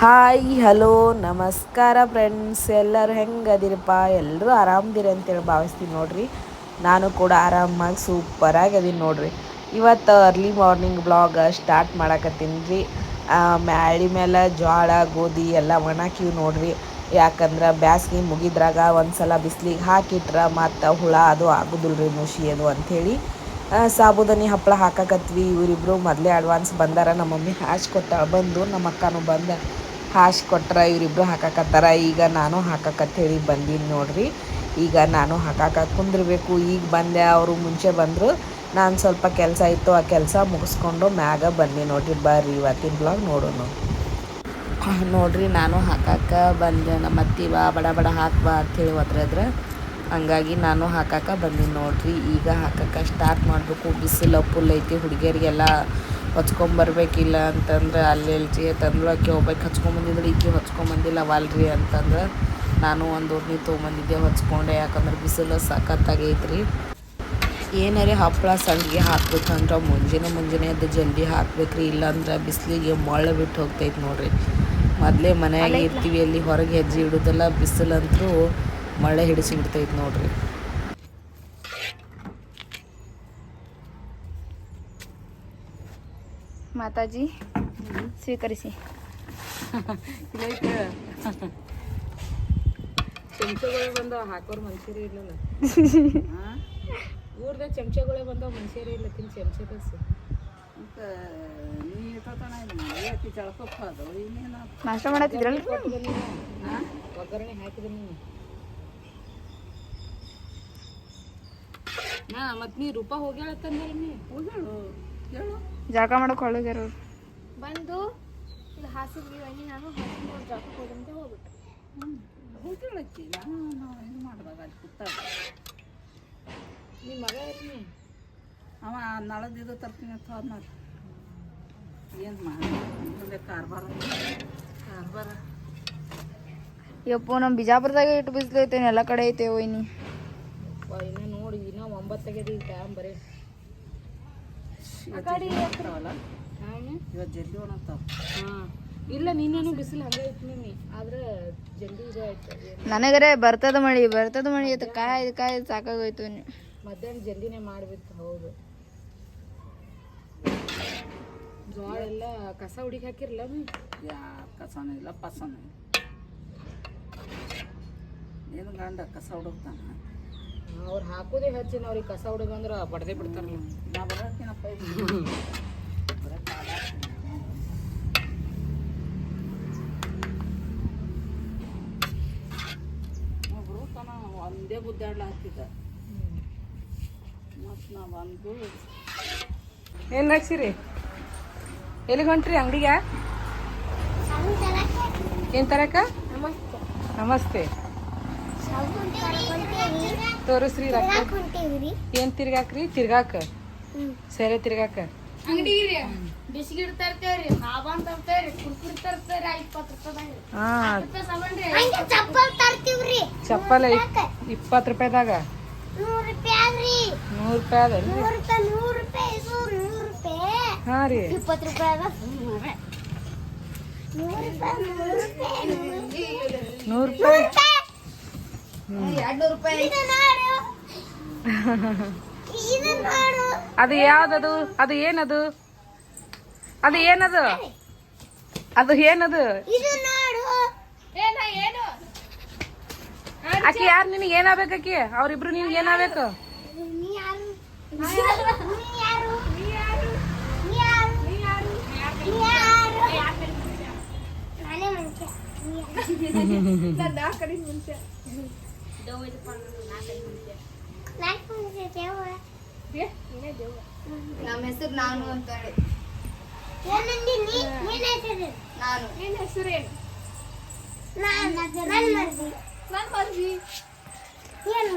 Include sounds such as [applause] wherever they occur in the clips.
Hi, hello, ನಮಸ್ಕಾರ friends ಎಲ್ಲರೂ ಹೆಂಗದಿರಪ್ಪ? ಎಲ್ಲರೂ ಆರಾಮದಿರಿ ಅಂತೇಳಿ ಭಾವಿಸ್ತೀನಿ ನೋಡ್ರಿ. ನಾನು ಕೂಡ ಆರಾಮಾಗಿ ಸೂಪರಾಗಿ ಅದೀನಿ ನೋಡ್ರಿ. ಇವತ್ತು ಅರ್ಲಿ ಮಾರ್ನಿಂಗ್ ಬ್ಲಾಗ್ ಸ್ಟಾರ್ಟ್ ಮಾಡಕತ್ತೀನಿ. ರೀ ಮ್ಯಾಳಿ ಮೇಲೆ ಜೋಳ ಗೋಧಿ ಎಲ್ಲ ಒಣಾಕಿವಿ ನೋಡ್ರಿ. ಯಾಕಂದ್ರೆ ಬ್ಯಾಸ್ಗೆ ಮುಗಿದ್ರಾಗ ಒಂದ್ಸಲ ಬಿಸಿಲಿಗೆ ಹಾಕಿಟ್ರೆ ಮತ್ತು ಹುಳ ಅದು ಆಗೋದಿಲ್ಲ ರೀ ನುಷಿ ಅದು ಅಂಥೇಳಿ. ಸಾಬುದಾನಿ ಹಪ್ಪಳ ಹಾಕಕತ್ವಿ. ಇವರಿಬ್ರು ಮೊದಲೇ ಅಡ್ವಾನ್ಸ್ ಬಂದಾರ. ನಮ್ಮ ಮಮ್ಮಿ ಕೊಟ್ಟ ಬಂದು ನಮ್ಮ ಅಕ್ಕನೂ ಬಂದ. ಹಾಶ್ ಕೊಟ್ರೆ ಇವರಿಬ್ರು ಹಾಕಕತ್ತಾರ. ಈಗ ನಾನು ಹೇಳಿ ಬಂದೀನಿ ನೋಡ್ರಿ. ಈಗ ನಾನು ಹಾಕಾಕ ಕುಂದಿರ್ಬೇಕು. ಈಗ ಬಂದೆ, ಅವರು ಮುಂಚೆ ಬಂದರು. ನಾನು ಸ್ವಲ್ಪ ಕೆಲಸ ಇತ್ತು, ಆ ಕೆಲಸ ಮುಗಿಸ್ಕೊಂಡು ಮ್ಯಾಗ ಬನ್ನಿ ನೋಡ್ರಿ. ಬರ್ರಿ ಇವತ್ತಿನ ಬ್ಲಾಗ್ ನೋಡೋಣ ನೋಡ್ರಿ, ನಾನು ಹಾಕಕ್ಕೆ ಬಂದೆ. ನಮ್ಮ ಅತ್ತಿ ಬಾ, ಬಡ ಬಡ ಹಾಕ್ಬಾ ಅಂಥೇಳಿ ಒದ್ರದ್ರ ಹಂಗಾಗಿ ನಾನು ಹಾಕಕ್ಕೆ ಬಂದೀನಿ ನೋಡ್ರಿ. ಈಗ ಹಾಕಕ್ಕೆ ಸ್ಟಾರ್ಟ್ ಮಾಡಬೇಕು. ಬಿಸಿಲು ಫುಲ್ ಐತಿ ಹುಡುಗಿಯರಿಗೆಲ್ಲ ಹೊಚ್ಕೊಂಬರ್ಬೇಕಿಲ್ಲ ಅಂತಂದ್ರೆ ಅಲ್ಲಿ ಎಲ್ಚಿ ತಂದಳು ಆಕೆ ಹೋಗ್ಬೇಕು ಹಚ್ಕೊಂಬಂದಿದ್ರೆ ಈಕೆ ಹಚ್ಕೊಂಬಂದಿಲ್ಲ ವಾಲ್ರಿ ಅಂತಂದ್ರೆ ನಾನು ಒಂದು ಉರ್ನಿ ತೊಗೊಂಬಂದಿದ್ದೆ ಹಚ್ಕೊಂಡೆ ಯಾಕಂದ್ರೆ ಬಿಸಿಲು ಸಖತ್ತಾಗೈತ್ರಿ. ಏನಾರೇ ಹಪ್ಪಳ ಸಂಡಿಗೆ ಹಾಕ್ಬೇಕಂದ್ರೆ ಮುಂಜಾನೆ ಮುಂಜಾನೆ ಅದು ಜಲ್ದಿ ಹಾಕ್ಬೇಕ್ರಿ ಇಲ್ಲಾಂದ್ರೆ ಬಿಸಿಲಿಗೆ ಮೊಳ ಬಿಟ್ಟು ಹೋಗ್ತೈತೆ ನೋಡ್ರಿ. ಮೊದಲೇ ಮನೆಯಾಗೆ ಇರ್ತೀವಿ ಅಲ್ಲಿ ಹೊರಗೆ ಹೆಜ್ಜೆ ಇಡೋದೆಲ್ಲ ಬಿಸಿಲಂತೂ ಮಳೆ ಹಿಡಿಸಿ ಬಿಡ್ತೈತೆ ನೋಡ್ರಿ. ಮಾತಾಜಿ. ಸ್ವೀಕರಿಸಿ. ಚಮಚಗಳು ಬಂದವ ಹಾಕೋರು ಮನುಷ್ಯರೇ ಇಲ್ಲಲ್ಲ. [laughs] ಊರ್ದಾಗ ಚಮಚಗಳೇ ಬಂದವ ಮನುಷ್ಯರೇ ಇಲ್ಲ ತಿನ್ ಚಮಚದ ನಾಷ್ಟ ಮಾಡತ್ತಿದ್ರಲ್ಲ ಒಗ್ಗರಣೆ ಹಾಕಿದ ನೀನು. ನಾ ಮತ್ ನೀ ರೂಪ ಹೋಗ್ಯಾಳತ್ತಂದ್ರೆ ನೀ? ಜಳಕ ಮಾಡಕ್ ಹೊಳಗ್ಯಾರ ಅವ್ರು ಬಂದು ಇಲ್ಲಿ ಹಾಸಿಗೆ ಬನ್ನಿ ನಾನು ಹಾಸಿಗೆ ಏನು ಜಾಕಕ್ಕೆ ಹೋದಂತೆ ಹೋಗ್ಬಿಟ್ಟು. ನಿಮ್ಮ ಮಗ ಇರ್ನಿ ಅವ ನಳದಿದ್ದು ತರ್ತೀನಿ ಅಂತ ಏನು ಮಾಡಿ ಕಾರ್ಬಾರ. ಕಾರ್ಬಾರ. ಯಪ್ಪು ನಮ್ಮ ಬಿಜಾಪುರದಾಗ ಇಟ್ಟು ಬಿಸಿಲು ಐತೇನೆ ಎಲ್ಲ ಕಡೆ ಐತೆ ಒಯ್ನಿ ಇನ್ನ ನೋಡಿ ಇನ್ನ ಒಂಬತ್ತಾಗ್ಯದ ಈ ಟೈಮ್ ಬರೀ. ಇವತ್ತು ಜಲ್ದಿ ಒಣಗ್ತಾವ ಹಾಂ. ಇಲ್ಲ ನಿನ್ನೇನು ಬಿಸಿಲು ಹಂಗೆ ನಿನ್ನೆ ಆದ್ರೆ ಜಲ್ದಿ ಇದು ಆಯ್ತು. ನನಗರೆ ಬರ್ತದ ಮಳಿ ಬರ್ತದ ಮಳಿ ಆಯ್ತು ಕಾಯ್ದು ಕಾಯ್ದು ಸಾಕಾಗೋಯ್ತು ಇನ್ನು. ಮಧ್ಯಾಹ್ನ ಜಲ್ದಿನೇ ಮಾಡ್ಬೇಕು ಹೌದು. ಜೋಳ ಎಲ್ಲ ಕಸ ಹುಡುಗಿ ಹಾಕಿರಲ್ಲ ಯಾ ಕಸನೂ ಇಲ್ಲ ಪಸನೂ ಇಲ್ಲ. ಏನು ಗಂಡ ಕಸ ಹುಡುಕ್ತಾನ? ಅವ್ರು ಹಾಕೋದೇ ಹೆಚ್ಚಿನ ಅವ್ರಿಗೆ ಕಸ ಹುಡುಗಂದ್ರೆ ಬಡ್ದೇ ಬಿಡ್ತಾರೆ ನಾ ಬರೋಕಿನಪ್ಪ ಬರೀ ಕಾಲ ಒಬ್ರು ತನ ಒಂದೇ ಗುದ್ದಾಡ್ಲ ಹಾಕಿದ್ದ ಮತ್ತು ನಾ ಬಂದು ಏನು ಹಾಕ್ಸಿರಿ ಎಲ್ಲಿಗೆ ಹೊಂಟ್ರಿ ಅಂಗಡಿಗೆ? ಏನು ತರಕ ನಮಸ್ತೆ. ನಮಸ್ತೆ. ತೋರಿಸ್ರಿ ಏನ್ ತಿರ್ಗಾಕ್ರಿ? ತಿರ್ಗಾಕ. ಸೆರೆ ತಿರ್ಗಾಕ. ಚಪ್ಪಲ್ ಇಪ್ಪತ್ ರೂಪಾಯಿದಾಗ ನೂರು ರೂಪಾಯಿ ಹಾಂ ರೀ. ಇಪ್ಪತ್ತು ರೂಪಾಯಿ. ನೂರು ರೂಪಾಯಿ. ನೂರು ರೂಪಾಯಿ ನೂರು ರೂಪಾಯಿ. ಇದು ನೋಡು. ಇದು ನೋಡು. ಅದು ಯಾವ್ದದು? ಅದು ಏನದು? ಅದು ಏನದು? ಅದು ಏನದು? ಅಕ್ಕಿ ನೋಡು. ಏನ ಏನು? ಆಕಿ ಯಾರು ನಿನಗೆ ಏನಾಗ್ಬೇಕು ಅಕ್ಕಿ ಅವ್ರಿಬ್ರು ನಿನ್ಗೆ ಏನಾಗ್ಬೇಕು? ನೀ ಯಾರು? ನೀ ಯಾರು? ನೀ ಯಾರು? ನೀ ಯಾರು? ನೀ ಯಾರು? ನೀ ಯಾರು? ನೀ ಯಾರು? ನಾನೇ ಮನುಷ್ಯ ನಾಲ್ಕು ಮನುಷ್ಯ ನಾಲ್ಕು ಮನುಷ್ಯ ದೇವ ನಮ್ಮ ಹೆಸರು ನಾನು ಅಂತ ಏನಂದಿ ನೀ ನಿನ್ನ ಹೆಸರು ನಾನು ನಿನ್ನ ನಾನು ಮರ್ಜಿ ಏನು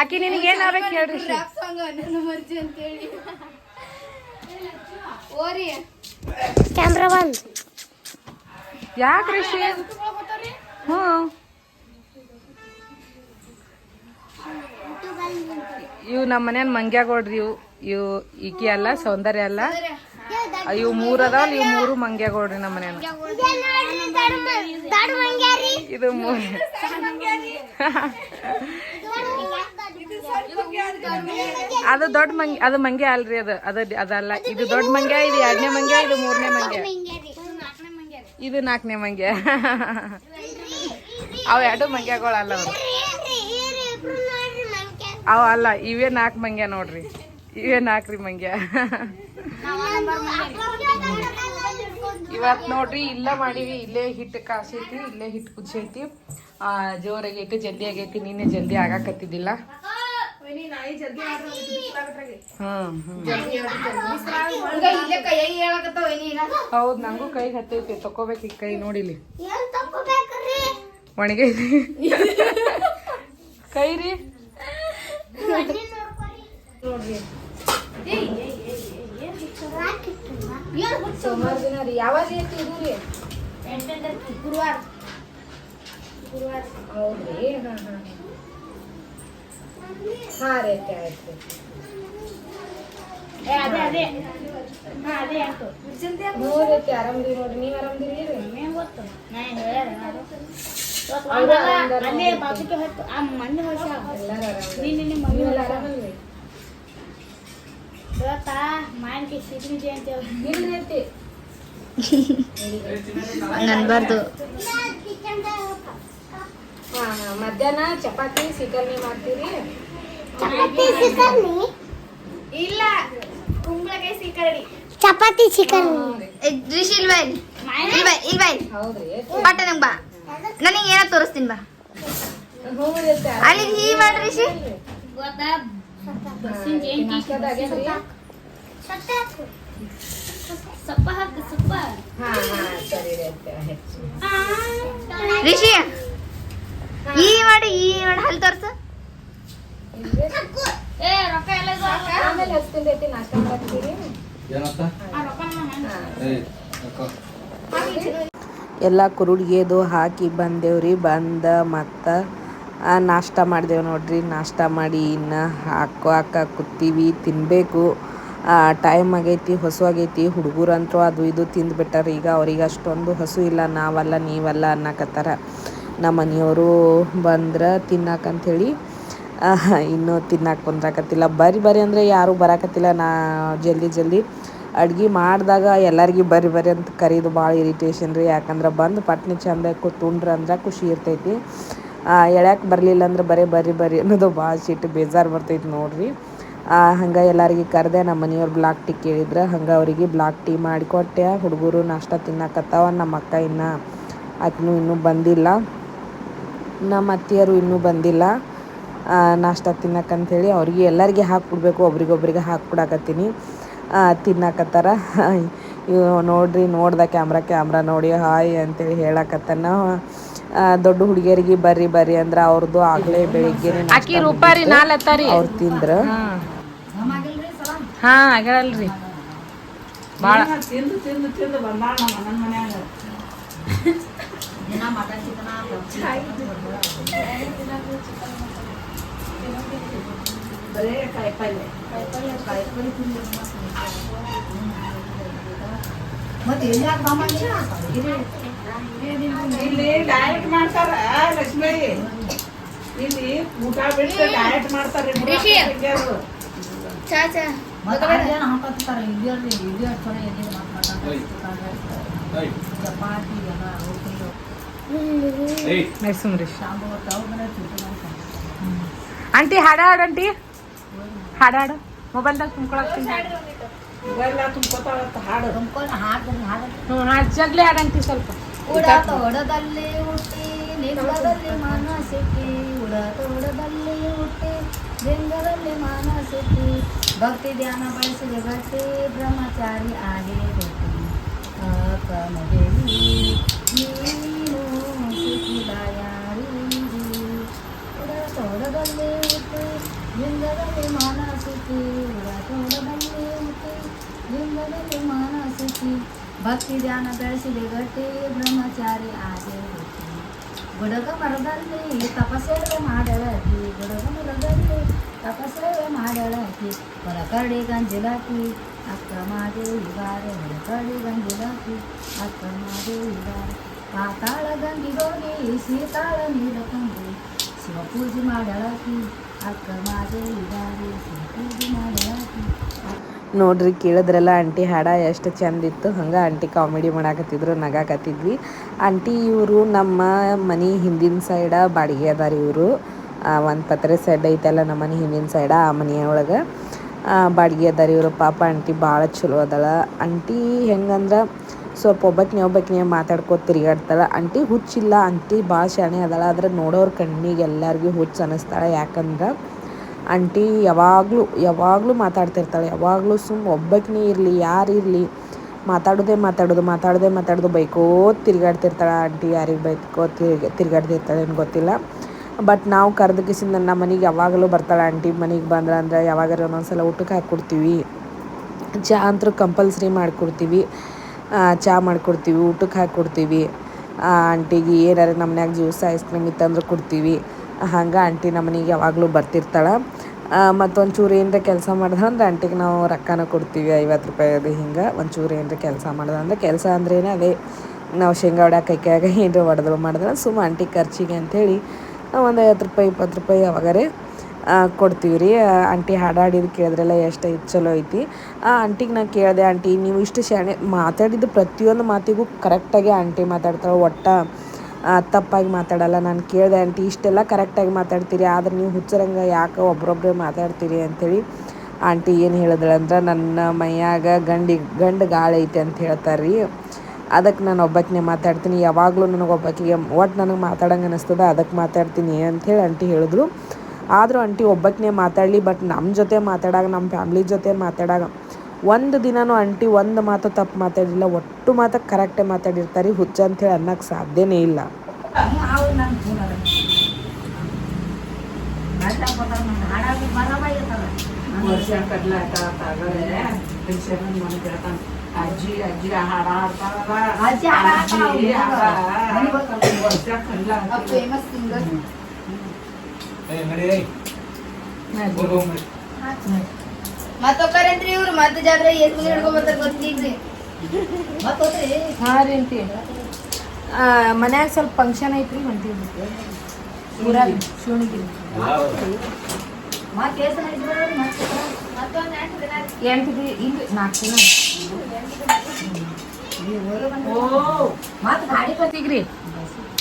ಆಕಿ ನಿನಗೆ ಏನಾಗ್ಬೇಕು ಹೇಳ್ರಿ. ರ್ಯಾಪ್ ಸಾಂಗ್ ನನ್ನ ಮರ್ಜಿ ಅಂತ ಹೇಳಿ. ಓರಿ. ಕ್ಯಾಮ್ರಾ ಬಂದ್ ಯಾಕ್ರಿ ಶ್ರೀ ಹ್ಞೂ ಇವು ನಮ್ಮ ಮನೇನ ಮಂಗ್ಯಾಗೋಡ್ರಿ ಇವು. ಇವು ಈಕಿ ಅಲ್ಲ, ಸೌಂದರ್ಯ ಅಲ್ಲ. ಇವು ಮೂರು ಅದಾವಲ್ಲ, ಇವು ಮೂರು ಮಂಗ್ಯಾಗೋಡ್ರಿ ನಮ್ಮ ಮನೇನ ಇದೆ ಮೂರು ಅದು ದೊಡ್ಡ ಮಂಗ್ಯ ಅದು ಮಂಗ್ಯ ಅಲ್ರಿ ಅದು. ಅದು ಅದಲ್ಲ. ಇದು ದೊಡ್ಡ ಮಂಗ್ಯ, ಇದು ಎರಡನೇ ಮಂಗ್ಯ, ಇದು ಮೂರನೇ ಮಂಗ್ಯ. ಇದು ನಾಲ್ಕನೇ ಮಂಗ್ಯ. ಅವು ಎರಡು ಮಂಗ್ಯಗಳು ಅಲ್ಲ ಅವು ಅಲ್ಲ, ಇವೇ ನಾಲ್ಕು ಮಂಗ್ಯ ನೋಡ್ರಿ. ಇವೇ ನಾಲ್ಕ್ರಿ ಮಂಗ್ಯ. ಇವತ್ ನೋಡ್ರಿ, ಇಲ್ಲ ಮಾಡೀವಿ, ಇಲ್ಲೇ ಹಿಟ್ಟು ಕಾಸೈತಿ, ಇಲ್ಲೇ ಹಿಟ್ಟು ಕುದಿಸೈತಿ. ಆ ಜೋರಾಗಿ ಐತಿ ಜಲ್ದಿ ಆಗೈತಿ ನೀನೆ ಜಲ್ದಿ ಆಗಾಕತ್ತಿದ್ದಿಲ್ಲ. ಹೌದ್, ನಂಗೂ ಕೈ ಹತ್ತೈತಿ ತಕೋಬೇಕು ಈ ಕೈ ನೋಡಿಲಿ. ಒಣಗೈತಿ. ಕೈ ರೀ ಸೋಮವಾರ ದಿನ ರೀ ಯಾವಾಗ ಐತಿ ಇದು ರೀ ಗುರುವಾರ ಹೌದ್ರಿ ಹಾ ಹಾ ಹಾ ರೀ ಅತ್ತೆ ಆಯ್ತು ಅದೇ ಅದೇ ಹಾ ಅದೇ ಆಯ್ತು ನೋಡ್ರಿ ಆರಾಮದಿ ನೋಡ್ರಿ ನೀವ್ ಆರಾಮದಿರಿ ರೀ ನಮ್ಗೆ ಗೊತ್ತು ನಾ ಹೇಳ್ಯಾರ ನಾನು. ಇವತ್ತು ಹೌದಾ? ಒಂದಾಗ ಅಲ್ಲೇ ಹೊತ್ತು ಆ ಮಣ್ಣು ಹೊಸ ನೀನು ಆರಾಮಲ್ರಿ ಇವತ್ತಾ ಜಯಂತಿ ಹಂಗ ಅನ್ಬಾರ್ದು ಹಾ ಹಾ ಮಧ್ಯಾಹ್ನ ಚಪಾತಿ ಸಿಕರ್ನಿ ಮಾಡ್ತೀರಿ ಇಲ್ಲ ಕುಂಬಳಕಾಯಿ ಇಲ್ಲ ಚಪಾತಿ ಚಿಕನ್ ಇಲ್ವಾ? ಇಲ್ವಾ ಇಲ್ವಾ ಬಟ್ಟ ನಂಗ್ ಬಾ. ನನಗೆ ಏನೋ ತೋರಿಸ್ತೀನಿ ಬಾ. ಅಲ್ಲಿ ಹೀ ಮಾಡ್ರಿ ಆಯ್ತು. ರಿಷಿ ಈ ಮಾಡಿ ಈ ಮಾಡಿ ಹಲ್ ತೋರ್ಸು. ಏನಂತ ಎಲ್ಲ ಕುರುಡ್ಗೆದು ಹಾಕಿ ಬಂದೇವ್ರಿ. ಬಂದ ಮತ್ತು ನಾಷ್ಟ ಮಾಡಿದೆವು ನೋಡ್ರಿ. ನಾಷ್ಟ ಮಾಡಿ ಇನ್ನು ಹಾಕೋ ಹಾಕ ಕೂತೀವಿ ತಿನ್ನಬೇಕು ಟೈಮ್ ಆಗೈತಿ, ಹಸು ಆಗೈತಿ ಹುಡುಗರಂತೂ ಅದು ಇದು ತಿಂದ್ಬಿಟ್ಟಾರ ಈಗ ಅವ್ರಿಗೆ ಅಷ್ಟೊಂದು ಹಸು ಇಲ್ಲ, ನಾವಲ್ಲ, ನೀವಲ್ಲ ಅನ್ನಕತ್ತಾರ. ನಮ್ಮ ಮನೆಯವರು ಬಂದ್ರೆ ತಿನ್ನಕಂಥೇಳಿ ಇನ್ನೂ ತಿನ್ನಕ್ಕೆ ಕುಂದ್ರಾಕತ್ತಿಲ್ಲ ಬರ್ರಿ ಬರ್ರಿ ಅಂದರೆ ಯಾರೂ ಬರಾಕತ್ತಿಲ್ಲ. ನಾ ಜಲ್ದಿ ಜಲ್ದಿ ಅಡ್ಗೆ ಮಾಡಿದಾಗ ಎಲ್ಲರಿಗೆ ಬರ್ರಿ ಬರ್ರಿ ಅಂತ ಕರೀದು ಭಾಳ ಇರಿಟೇಷನ್ ರೀ. ಯಾಕಂದ್ರೆ ಬಂದು ಪಟ್ನಿ ಚಂದ ಕೂತ್ಕೊಂಡ್ರೆ ಅಂದ್ರೆ ಖುಷಿ ಇರ್ತೈತಿ. ಎಳ್ಯಾಕೆ ಬರಲಿಲ್ಲ ಅಂದ್ರೆ ಬರೀ ಬರ್ರಿ ಬರ್ರಿ ಅನ್ನೋದು ಭಾಳ ಸಿಟ್ಟು ಬೇಜಾರು ಬರ್ತೈತಿ ನೋಡ್ರಿ. ಹಂಗೆ ಎಲ್ಲರಿಗೆ ಕರೆದೆ ನಮ್ಮ ಮನೆಯವ್ರು ಬ್ಲಾಕ್ ಟೀ ಕೇಳಿದ್ರೆ. ಹಂಗೆ ಅವರಿಗೆ ಬ್ಲಾಕ್ ಟೀ ಮಾಡಿಕೊಟ್ಟೆ ಹುಡುಗರು ನಾಷ್ಟ ತಿನ್ನಕತ್ತಾವ, ನಮ್ಮ ಅಕ್ಕ ಇನ್ನ ಆಕಿನೂ ಇನ್ನೂ ಬಂದಿಲ್ಲ. ನಮ್ಮ ಅತ್ತಿಯರು ಇನ್ನೂ ಬಂದಿಲ್ಲ. ನಾಷ್ಟ ತಿನ್ನಕ್ಕಂಥೇಳಿ ಅವ್ರಿಗೆ ಎಲ್ಲರಿಗೆ ಹಾಕ್ಬಿಡ್ಬೇಕು. ಒಬ್ರಿಗೊಬ್ರಿಗೆ ಹಾಕ್ಬಿಡಕತ್ತೀನಿ. ತಿನ್ನಕತ್ತಾರ. [laughs] ಇವ್ ನೋಡ್ರಿ ನೋಡ್ದ ಕ್ಯಾಮ್ರಾ ಕ್ಯಾಮ್ರಾ ನೋಡಿ ಹಾಯ್ ಅಂತೇಳಿ ಹೇಳಕತ್ತಾನ. ದೊಡ್ಡ ಹುಡುಗಿಯರಿಗೆ ಬರ್ರಿ ಬರ್ರಿ ಅಂದ್ರೆ ಅವ್ರದ್ದು ಆಗ್ಲೇ ಬೆಳಿಗ್ಗೆ ಅವ್ರು ತಿಂದ್ರ? ಹಾ. ಆಗ್ಯಾಳಲ್ರಿ ಬಾಳ. [laughs] [laughs] ತಿಂದು ತಿಂದು ತಿಂದು ಬಂದಾಳ ನಮ್ಮ ನನ್ನ ಮನ್ಯಾಗ ಬರೇ? ಕಾಯಿಪಲ್ಲೆ ಇಲ್ಲಿ ಡಯಟ್ ಮಾಡ್ತಾರ ಲಕ್ಷ್ಮಿ ಇಲ್ಲಿ ಊಟ ಬಿಟ್ಟು ಡಯಟ್ ಮಾಡ್ತಾರೆ ಚಾ ಚಾ ಏಯ್. ಏಯ್ ನೈಸುಮ್ರಿ ಆಂಟಿ ಹಾಡ ಹಾಡಂಟಿ ಹಾಡ ಹಾಡು ಮೊಬೈಲ್ದಾಗ ತುಂಬ್ಕೊಳಕ್ತೀನಿ ಇವೆಲ್ಲ ತುಂಬ್ಕೊತಾಳ ಹಾಡು ಹ್ಞೂ ಹಾಡು ಜಗ್ಲಿ ಹಾಡಂಟಿ ಸ್ವಲ್ಪ ಉಡ ತೋಡದಲ್ಲಿ ಹುಟ್ಟಿ ಲಿಂಗದಲ್ಲಿ ಮಾನಸಿಟ್ಟಿ ಉಡ ತೋಡದಲ್ಲಿ ಹುಟ್ಟಿ ಲಿಂಗದಲ್ಲಿ ಮಾನಸಿಟ್ಟಿ ಭಕ್ತಿ ಧ್ಯಾನ ಬಳಸಿದ ಗಟ್ಟಿ ಬ್ರಹ್ಮಚಾರಿ ಆಗಿ ಹುಟ್ಟಿ ಆತ್ಮದೇವಿ ನೀನು ಸಿಕ್ಕಿದ ಯಾರಿಗೆ ಉಡ ತೋಡದಲ್ಲಿ ಹುಟ್ಟಿ ಲಿಂಗದಲ್ಲಿ ಮಾನಸಿಟ್ಟಿ ಉಡ ತೋಡದಲ್ಲಿ ಹುಟ್ಟಿ ಲಿಂಗದಲ್ಲಿ ಮಾನಸಿಟ್ಟಿ ಭಕ್ತಿ ಧ್ಯಾನ ಬೆಳೆಸಿದ ಗಟ್ಟಿ ಬ್ರಹ್ಮಚಾರಿ ಆಗಿ ಹುಟ್ಟಿ ಗುಡಗ ಮರದಲ್ಲಿ ತಪಸ್ಸೇವೆ ಮಾಡಳಕಿ ಗುಡಗ ಮರದಲ್ಲಿ ತಪಸ್ಸೇವೆ ಮಾಡಳಕಿ ಹೊರಕಡಿ ಗಂಜಿಲಾಕಿ ಅಕ್ಕ ಮಾದೇವಿ ಬಾರೆ ಹೊರಕಡಿ ಗಂಜಿಲಾಕಿ ಅಕ್ಕ ಮಾದೇವಿ ಬಾರೆ ಪಾತಾಳ ಗಂಗಿಗೋಗಿ ಸೀತಾಳ ನೀರ ತಂದು ಶಿವ ಪೂಜೆ ಮಾಡಳಾಕಿ ನೋಡ್ರಿ, ಕೇಳಿದ್ರೆಲ್ಲ ಆಂಟಿ ಹಾಡ ಎಷ್ಟು ಚಂದ ಇತ್ತು ಹಂಗೆ ಆಂಟಿ ಕಾಮಿಡಿ ಮಾಡಾಕತ್ತಿದ್ರು, ನಗಾಕತ್ತಿದ್ವಿ. ಆಂಟಿ ಇವರು ನಮ್ಮ ಮನೆ ಹಿಂದಿನ ಸೈಡ ಬಾಡಿಗೆ ಅದಾರ ಇವರು. ಒಂದು ಪತ್ರೆ ಸೈಡ್ ಐತಲ್ಲ ನಮ್ಮ ಮನೆ ಹಿಂದಿನ ಸೈಡ ಆ ಮನೆಯೊಳಗೆ. ಬಾಡಿಗೆ ಅದಾರ ಇವರು. ಪಾಪ ಆಂಟಿ ಭಾಳ ಚಲೋ ಅದಳ. ಆಂಟಿ ಹೆಂಗಂದ್ರೆ ಸ್ವಲ್ಪ ಒಬ್ಬಕ್ಕೆ ಒಬ್ಬಕ್ಕೆ ಮಾತಾಡ್ಕೋ ತಿರುಗಾಡ್ತಾಳೆ. ಆಂಟಿ, ಹುಚ್ಚಿಲ್ಲ ಆಂಟಿ, ಭಾಳ ಶಾಣೆ ಅದಳ, ಆದರೆ ನೋಡೋರ ಕಣ್ಣಿಗೆ ಎಲ್ಲರಿಗೂ ಹುಚ್ಚು ಅನ್ನಿಸ್ತಾಳೆ ಯಾಕಂದ್ರೆ ಆಂಟಿ ಯಾವಾಗಲೂ ಯಾವಾಗಲೂ ಮಾತಾಡ್ತಿರ್ತಾಳೆ. ಯಾವಾಗಲೂ ಸುಮ್ಮ ಒಬ್ಬಕ್ಕನೇ ಇರಲಿ, ಯಾರು ಇರಲಿ, ಮಾತಾಡೋದೇ ಮಾತಾಡೋದು ಮಾತಾಡೋದೇ ಮಾತಾಡೋದು ಬೈಕೋ ತಿರುಗಾಡ್ತಿರ್ತಾಳೆ ಆಂಟಿ. ಯಾರಿಗೆ ಬೈಕೋ ತಿರ್ಗ, ತಿರುಗಾಡ್ತಿರ್ತಾಳೆ ಏನು ಗೊತ್ತಿಲ್ಲ. ಬಟ್ ನಾವು ಕರೆದ ಕಿಸಿಂದ ನಮ್ಮ ಮನೆಗೆ ಯಾವಾಗಲೂ ಬರ್ತಾಳೆ ಆಂಟಿ. ಮನೆಗೆ ಬಂದ್ರೆ ಅಂದ್ರೆ ಯಾವಾಗಾರ ಒಂದೊಂದ್ಸಲ ಊಟಕ್ಕೆ ಹಾಕ್ಕೊಡ್ತೀವಿ. ಚಾ ಅಂತೂ ಕಂಪಲ್ಸರಿ ಮಾಡಿಕೊಡ್ತೀವಿ. ಚಹಾ ಮಾಡಿಕೊಡ್ತೀವಿ, ಊಟಕ್ಕೆ ಹಾಕ್ಕೊಡ್ತೀವಿ ಆಂಟಿಗೆ ಏನಾರ ನಮ್ಮ ಮನ್ಯಾಗ ಜ್ಯೂಸ್, ಐಸ್ ಕ್ರೀಮ್ ಇತ್ತಂದ್ರೆ ಕೊಡ್ತೀವಿ. ಹಂಗೆ ಆಂಟಿ ನಮ್ಮ ಮನೆಗೆ ಯಾವಾಗಲೂ ಬರ್ತಿರ್ತಾಳೆ. ಮತ್ತೊಂಚೂರು ಏನರ ಕೆಲಸ ಮಾಡ್ದೆ ಅಂದ್ರೆ ಆಂಟಿಗೆ ನಾವು ರೊಕ್ಕನ ಕೊಡ್ತೀವಿ, ಐವತ್ತು ರೂಪಾಯಿ ಅದು ಹಿಂಗೆ. ಒಂಚೂರು ಏನರ ಕೆಲಸ ಮಾಡ್ದೆ ಅಂದ್ರೆ ಕೆಲಸ ಅಂದ್ರೇನೆ ಅದೇ, ನಾವು ಶೇಂಗಾ ಹೊಡ್ಯಾಕ ಕೈಯಾಗ ಏನರ ಹೊಡೆದ್ರು ಮಾಡಿದ್ರೆ ಸುಮ್ಮ ಆಂಟಿ ಖರ್ಚಿಗೆ ಅಂಥೇಳಿ ಒಂದು ಐವತ್ತು ರೂಪಾಯಿ, ಇಪ್ಪತ್ತು ರೂಪಾಯಿ ಯಾವಾಗಾರೆ ಕೊಡ್ತೀವಿ ರೀ. ಆಂಟಿ ಹಾಡಾಡಿದ್ದು ಕೇಳಿದ್ರೆಲ್ಲ ಎಷ್ಟು ಐತಿ ಚಲೋ ಐತಿ. ಆ, ಆಂಟಿಗೆ ನಾನು ಕೇಳಿದೆ, ಆಂಟಿ, ನೀವು ಇಷ್ಟು ಶಾಣೆ ಮಾತಾಡಿದ್ದು ಪ್ರತಿಯೊಂದು ಮಾತಿಗೂ ಕರೆಕ್ಟಾಗಿ ಆಂಟಿ ಮಾತಾಡ್ತಾಳೆ ಒಟ್ಟ ತಪ್ಪಾಗಿ ಮಾತಾಡಲ್ಲ. ನಾನು ಕೇಳಿದೆ, ಆಂಟಿ, ಇಷ್ಟೆಲ್ಲ ಕರೆಕ್ಟಾಗಿ ಮಾತಾಡ್ತೀರಿ. ಆದ್ರೆ ನೀವು ಹುಚ್ಚರಂಗೆ ಯಾಕೆ ಒಬ್ರೊಬ್ರೆ ಮಾತಾಡ್ತೀರಿ? ಅಂಥೇಳಿ ಆಂಟಿ ಏನು ಹೇಳಿದಳು ಅಂದ್ರೆ, ನನ್ನ ಮೈಯಾಗ ಗಂಡಿ, ಗಂಡು ಗಾಳಿ ಐತೆ ಅಂತ ಹೇಳ್ತಾರೆ ರೀ. ಅದಕ್ಕೆ ನಾನು ಒಬ್ಬಾಕಿನೇ ಮಾತಾಡ್ತೀನಿ. ಯಾವಾಗಲೂ ನನಗೆ ಒಬ್ಬಾಕಿಗೆ ಒಟ್ಟು ನನಗೆ ಮಾತಾಡಂಗೆ ಅನಿಸ್ತದ ಅದಕ್ಕೆ ಮಾತಾಡ್ತೀನಿ ಅಂಥೇಳಿ ಆಂಟಿ ಹೇಳಿದ್ರು. ಆದರೂ ಆಂಟಿ ಒಬ್ಬಟ್ಟನೇ ಮಾತಾಡಲಿ ಬಟ್ ನಮ್ಮ ಜೊತೆ ಮಾತಾಡಾಗ ನಮ್ಮ ಫ್ಯಾಮ್ಲಿ ಜೊತೆ ಮಾತಾಡಾಗ ಒಂದು ದಿನವೂ ಆಂಟಿ ಒಂದು ಮಾತು ತಪ್ಪು ಮಾತಾಡಿಲ್ಲ ಒಟ್ಟು ಮಾತು ಕರೆಕ್ಟೇ ಮಾತಾಡಿರ್ತಾರೆ. ಹುಚ್ಚ ಅಂಥೇಳಿ ಅನ್ನಕ್ಕೆ ಸಾಧ್ಯನೇ ಇಲ್ಲ. ಅಜ್ಜಿ ಅಜ್ಜಿ ಹಾಡ ಹಾಡ್ತಾರಲ್ಲ. ಅಜ್ಜಿ ಹಾಡ್ ಫೇಮಸ್ ಸಿಂಗರ್ ಏ ನಡಿ ಏಯ್. ಹೋಗ್ ಹೋಗ್ ನಡಿ. ಮತ್ತೊಬ್ಬರಂತ್ರಿ ಇವ್ರು ಮತ್ತೆ ಜಾತ್ರೆ ಎಷ್ಟು ಗೊತ್ತಿಲ್ರಿ ಹಾಂ ರೀ ಅಂತಿ ಮನ್ಯಾಗ ಸ್ವಲ್ಪ ಫಂಕ್ಷನ್ ಐತ್ರಿ ಹೊಂಟೀವಿ ಊರಾಗ ಶಿವಣಿಗಿರಿ ಎಂಟು ಇಲ್ಲ ನಾಲ್ಕು ದಿನ ಮತ್ತೆ ಗಾಡಿ ಬರ್ತೀಗ್ರಿ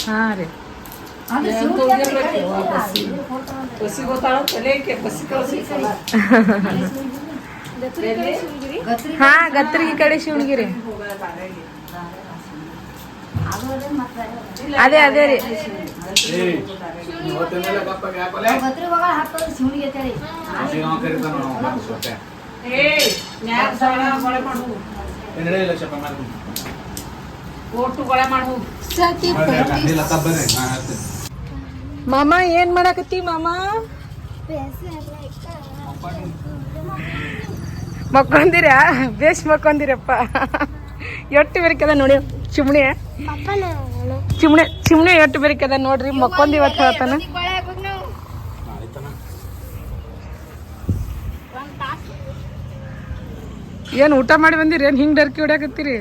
ಹಾಂ ರೀ ಗತ್ರಿ ಹಾಂ ಗತ್ತರಿಗೆ ಕಡೆ ಶಿವಣಗಿರಿ ಅದೇ ಅದೇ ರೀ. ಏಯ್, ಮಾಮ, ಏನ್ ಮಾಡಾಕತ್ತಿ ಮಾಮ? ಮಕ್ಕೊಂದಿರ? ಬೇಸ್ ಮಕ್ಕೊಂದಿರಪ್ಪ. ಎಟ್ಟು ಬೆರಿಕದ ನೋಡಿ ಚಿಮಣಿ ಚಿಮ್ಣೆ ಚಿಮಣಿ ಎಟ್ಟು ಬೆರಿಕದ ನೋಡ್ರಿ, ಮಕ್ಕೊಂದಿ ಇವತ್ತು ಹೇಳ್ತಾನ. ಏನು ಏನ್ ಊಟ ಮಾಡಿ ಬಂದಿರಿ? ಏನ್ ಹಿಂಗ್ ಡರ್ಕಿ ಹೊಡ್ಯಾಕತ್ತೀರಿ?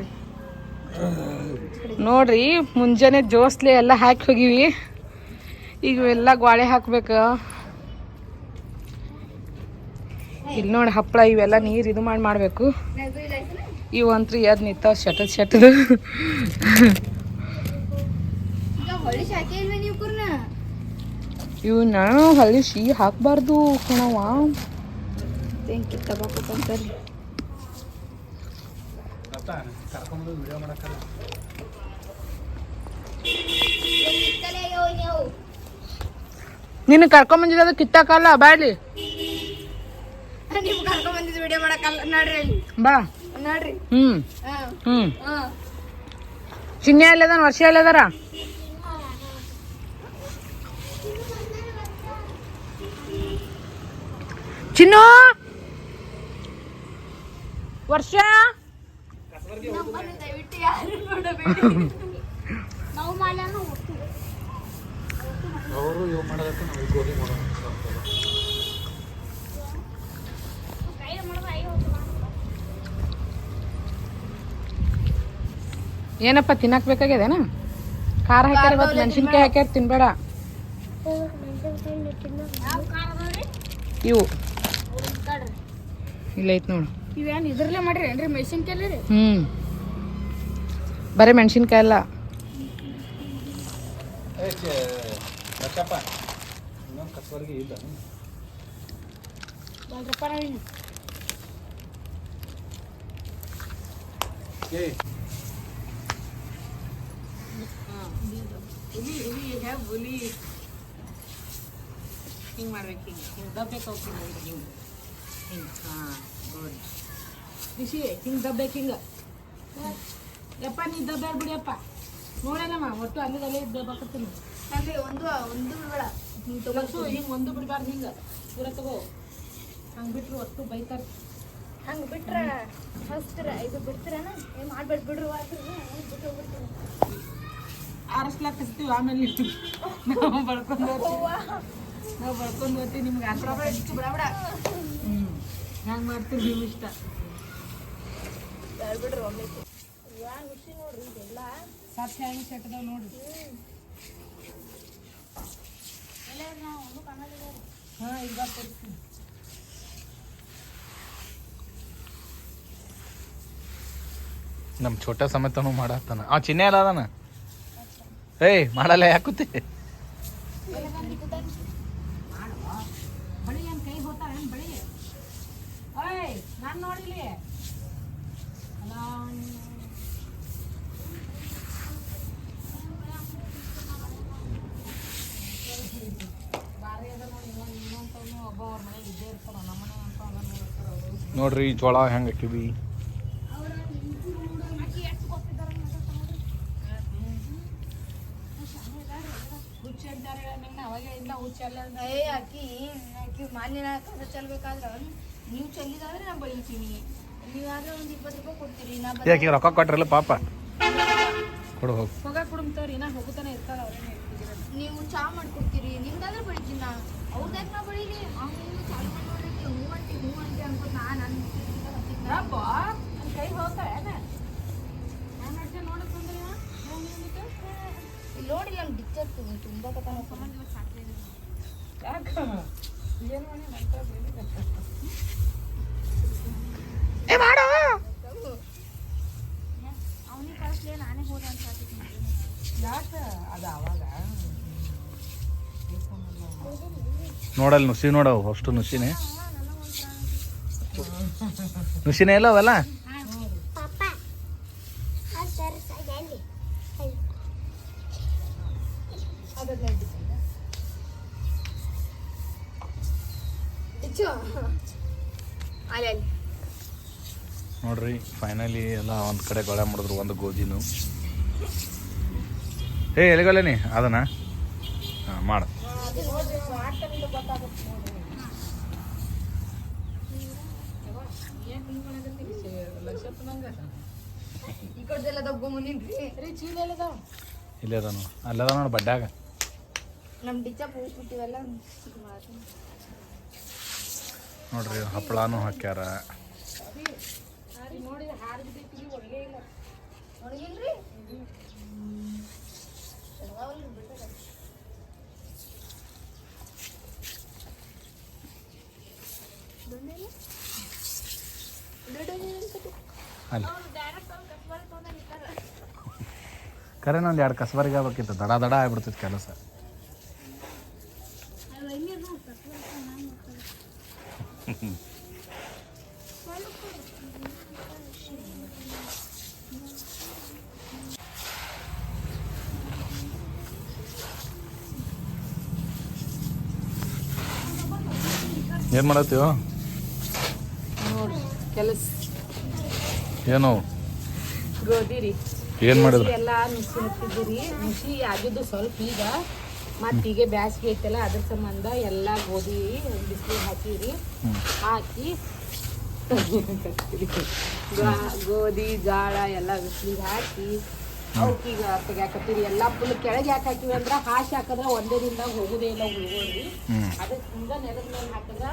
ನೋಡ್ರಿ, ಮುಂಜಾನೆ ಜೋಸ್ಲೆ ಎಲ್ಲ ಹಾಕಿ ಹೋಗಿವಿ. ಈಗ ಎಲ್ಲ ಗ್ವಾಳೆ ಹಾಕ್ಬೇಕು. ಇಲ್ಲಿ ನೋಡಿ ಹಪ್ಪಳ ಇವೆಲ್ಲ ನೀರು ಇದು ಮಾಡಿ ಮಾಡಬೇಕು. ಇವು ಅಂತ್ರಿ ಎದ್ ನಿಂತಾವ ಶಟದ್ ಶಟದು. ಇವನ್ನ ಹಳ್ಳಿ ಶೀ ಹಾಕ್ಬಾರ್ದು ಕಣವ ಬೆಂಕಿ ತಗೋಬೇಕಂತಾರಿ ನಿನ್ನ ಕರ್ಕೊಂಬಂದಿದ್ದು ಅದು ಕಿತ್ತಾಕಲ್ಲ ಬಾಡ್ಲಿ ನೀವು ಕರ್ಕೊಂಡ್ ಬಂದಿದ್ದು ವಿಡಿಯೋ ಮಾಡಕ್ಕಲ್ಲ ನೋಡ್ರಿ ಬಾ. ನೋಡ್ರಿ. ಹ್ಮ್. ಹ್ಮ್. ಚಿನ್ನೆ ಅಲ್ಲದಾನ ವರ್ಷ ಅಲ್ಲದಾರ ಚಿನ್ನು! ವರ್ಷ ದಯವಿಟ್ಟು ಯಾರು ನೋಡಬೇಡಿ. [laughs] ನಾವು ಅವರು ಇವ್ ಮಾಡೋದಕ್ಕೆ ನಾವು ಗೋಧಿ ಮಾಡೋಣ ಏನಪ್ಪ ತಿನ್ನಕ್ ಬೇಕಾಗ್ಯದೇನ? ಖಾರ ಹಾಕ್ಯಾರ ಇವತ್ತು ಮೆಣಸಿನ್ಕಾಯಿ ಹಾಕ್ಯಾರ ತಿನ್ಬೇಡ. ಇವು. ಇಲ್ಲ ಐತ್ ನೋಡು. ಇವೇನು ಇದ್ರಲ್ಲೇ ಮಾಡ್ರಿ ಏನ್ರಿ ಮೆಣಸಿನ್ಕಾಯಿ ರೀ? ಹ್ಮ್. ಬರೀ ಮೆಣಸಿನ್ಕಾಯಿ ಅಲ್ಲ ಏ ಚೆ- ಲಕ್ಷಪ್ಪ ಇನ್ನೊಂದು ಕಸ್ಬರ್ಗಿ ಇಲ್ಲ ಏ ಹಿಂಗೆ ಮಾಡ್ಬೇಕು ಹಿಂಗೆ ಹಿಂಗೆ ದಬ್ಬೇಕು ಅವ್ಕೆ ಹಿಂಗೆ ಹಿಂಗೆ ಹಿಂಗೆ ಹಾಂ ನೋಡಿ ರಿಷಿ ಹಿಂಗೆ ದಬ್ಬೇಕು ಹಿಂಗೆ ಯಪ್ಪ ನೀ ದಬ್ಬ್ಯಾಡ ಬಿಡಿಯಪ್ಪ ನೋಡಲ್ಲಮ್ಮ ಒಟ್ಟು ಅಲ್ಲದಲ್ಲೇ ಅಲ್ಲೇ ದಬ್ಬಾಕತ್ತೀನಿ ಅಂದ್ರೆ ಒಂದು ಒಂದು ಬೇಡ ಹಿಂಗೆ ತಗೋಸು ಹಿಂಗೆ ಒಂದು ಬಿಡಬಾರ್ದು ಹಿಂಗೆ. ಪೂರ ತಗೋ. ಹಂಗೆ ಬಿಟ್ರು ಒಟ್ಟು ಬೈತಾರೆ. ಹಂಗೆ ಬಿಟ್ರೆ ಹಸ್ತರ ಇದು ಬಿಡ್ತೀರನ? ಏನು ಮಾಡ್ಬೇಡ ಬಿಡ್ರು ಆರಿಸ್ಲಾಕ್ ಹಚ್ತೀವಿ ಆಮೇಲೆ ನಾವು ಬಳ್ಕೊಂಡು ನಾವು ಬಳ್ಕೊಂಡು ಹೋಗ್ತೀವಿ ನಿಮ್ಗೆ ಆರಿಸ್ಲಾಕ ಇಷ್ಟು ಬಿಡ ಹ್ಞೂ ಹ್ಯಾಂಗೆ ಮಾಡ್ತೀವಿ ನೀವು ಇಷ್ಟ? ಬಿಡ್ರಿ ಒಮ್ಮೆ ಯಾ ಖುಷಿ ನೋಡ್ರಿ ಇದೆಲ್ಲ ಸತ್ ಹೆಂಗೆ ಸೆಟ್ದಾವ ನೋಡ್ರಿ ಎಲ್ಲ ಹಾಂ ಈಗ ಕೊಡ್ತೀನಿ. ನಮ್ಮ ಛೋಟ ಸಮೇತನು ಮಾಡತ್ತಾನ. ಆ ಚಿನ್ನೆ ಅಲ್ಲ ಅದಾನ? ಏಯ್ ಮಾಡಲ್ಲ ಯಾಕುತ್ತೆ ಬಳಿ ಏನು ಕೈ ಹೋತಾರ ಏನು ಬಳಿ ನಾನು ಅಲ್ಲ ಭಾರಿ ಅದ ನೋಡಿ ಇವ ಇನ್ನೊಂತವನು ಒಬ್ಬ ಅವ್ರ ಮನೆಗೆ ಇದ್ದೇ ಇರ್ತಾರ ನಮ್ಮ ಮನೆ ಅಂತ ಅಲ್ಲ ನೋಡಿರ್ತಾರ ಅವರು ನೋಡ್ರಿ ಜೋಳ ಹೆಂಗೆ ಹಾಕಿವಿ ಹುಚ್ಚಿ ಅಂತಾರೆ ನಿನ್ನ ಅವಾಗ ಇಲ್ಲ ಹುಚ್ಚಿ ಏ ಅಕ್ಕಿ ಅಕ್ಕಿ ಮಾಲಿನ್ಯ ಕಸ ಚೆಲ್ಬೇಕಾದ್ರೆ ನೀವು ಚೆಲ್ಲಿದಾದ್ರೆ ನಾ ಬಳಿತೀನಿ ನೀವಾದ್ರೆ ಒಂದು ಇಪ್ಪತ್ತು ರೂಪಾಯಿ ಕೊಡ್ತೀರಿ ನಾ ಯಾಕೆ ರೊಕ್ಕ ಕೊಟ್ರಲ್ಲ ಪಾಪ? ಕೊಡು ಹೋಗು. ಹೋಗ ಕುಡುಮ್ತವ್ರಿ ನಾ ಹೋಗುತ್ತಾನೆ ಇರ್ತಾರ ಅವ್ರೇನೆ ಇರ್ತಿದ್ದೀರ ನೀವು ಚಾ ಮಾಡ್ಕೊಡ್ತೀರಿ ನಿಮ್ದಾದ್ರೆ ಬಳಿತೀನಿ ನಾ ಅವ್ರದಾಗ ನಾ ಬಳಿಲಿ ಅವ್ನು ಚಾಲು ಮಾಡಿ ನೋಡ್ರಿ ಹೂ ಅಂಟಿ ಹೂ ಅಂಟಿ ಅನ್ಕೋತ ನಾ ನನ್ನ ರಬ್ಬ ನನ್ನ ಕೈ ಹೋಗ್ತಾವೆ ನಾನು ಡಿಚ್ಚರ್ ತುಂಬ ಏನು ಏ ಅವಾಗ ನುಸಿ ನೋಡವು, ಅಷ್ಟು ನುಸಿನೇ. ನುಸಿನೇ ಇಲ್ಲ ಅವೆಲ್ಲ? ನೋಡ್ರಿ ಫೈನಲಿ ಎಲ್ಲ ಒಂದು ಕಡೆ ಗೊಳೆ ಮಾಡಿದ್ರು, ಒಂದು ಗೋಧಿನು ಏ ಎಲ್ಲಿಗೊಲ್ಲೇನಿ ಅದನ್ನ ಹಾಂ, ಮಾಡು. ಈ ಕಡೆದೆಲ್ಲ ರೀ ಚೀಲ ಎಲ್ಲದಾವ ಇಲ್ಲೇ ಅದಾನು ಅಲ್ಲದ ನೋಡಿ ಬಡ್ಡ್ಯಾಗ ನಮ್ಮ ಡಿಚ್ಚ ಪೂಸ್ಬಿಟ್ಟಿವೆಲ್ಲ ನೋಡ್ರಿ ಹಪ್ಪಳಾನು ಹಾಕ್ಯಾರ. ನೋಡಿ ಹಾಡು ಬಿದ್ದೈತಿ ಒಳಗೆ ಇಲ್ಲ ನೋಡಿಲ್ರಿ ಅಲ್ಲಿ. ಕರೆ ಒಂದು ಎರಡು ಕಸಬರಿಗೆ ಆಗ್ಬೇಕಿತ್ತು. ದಡ ದಡ ಆಗ್ಬಿಡ್ತಿತ್ತು ಕೆಲಸ. ಏನು ಮಾಡತ್ತೀವೋ ಕೆಲಸ. ಏನು? ಗೋಧಿ ರೀ ಏನು ಮಾಡಿದ್ರು? ಎಲ್ಲ ನುಸಿ ಹಾಕಿದ್ದೀರಿ ನುಸಿ ಆಗಿದ್ದು ಸ್ವಲ್ಪ ಈಗ. ಮತ್ತೆ ಈಗ ಬ್ಯಾಸ್ಗೆ ಐತಲ್ಲ ಅದ್ರ ಸಂಬಂಧ ಎಲ್ಲ ಗೋಧಿ ಬಿಸಿಲಿಗೆ ಹಾಕಿರಿ. ಹಾಕಿ. ಗೋಧಿ ಜಾಳ ಎಲ್ಲ ಬಿಸಿಲಿಗೆ ಹಾಕಿ. ಅವಕ್ಕೀಗ ತೆಗ್ಯಾಕತ್ತೀರಿ ಎಲ್ಲ ಫುಲ್ ಕೆಳಗೆ ಯಾಕೆ ಹಾಕಿವಿ ಅಂದ್ರೆ ಹಾಸಿ ಹಾಕಿದ್ರೆ ಒಂದೇ ದಿನದಾಗ ಹೋಗುದೇ ಇಲ್ಲ ಹುಡುಗೋರಿ ಅದಕ್ಕೆ ಹಿಂಗ ನೆಲದ ಮೇಲೆ ಹಾಕಿದ್ರೆ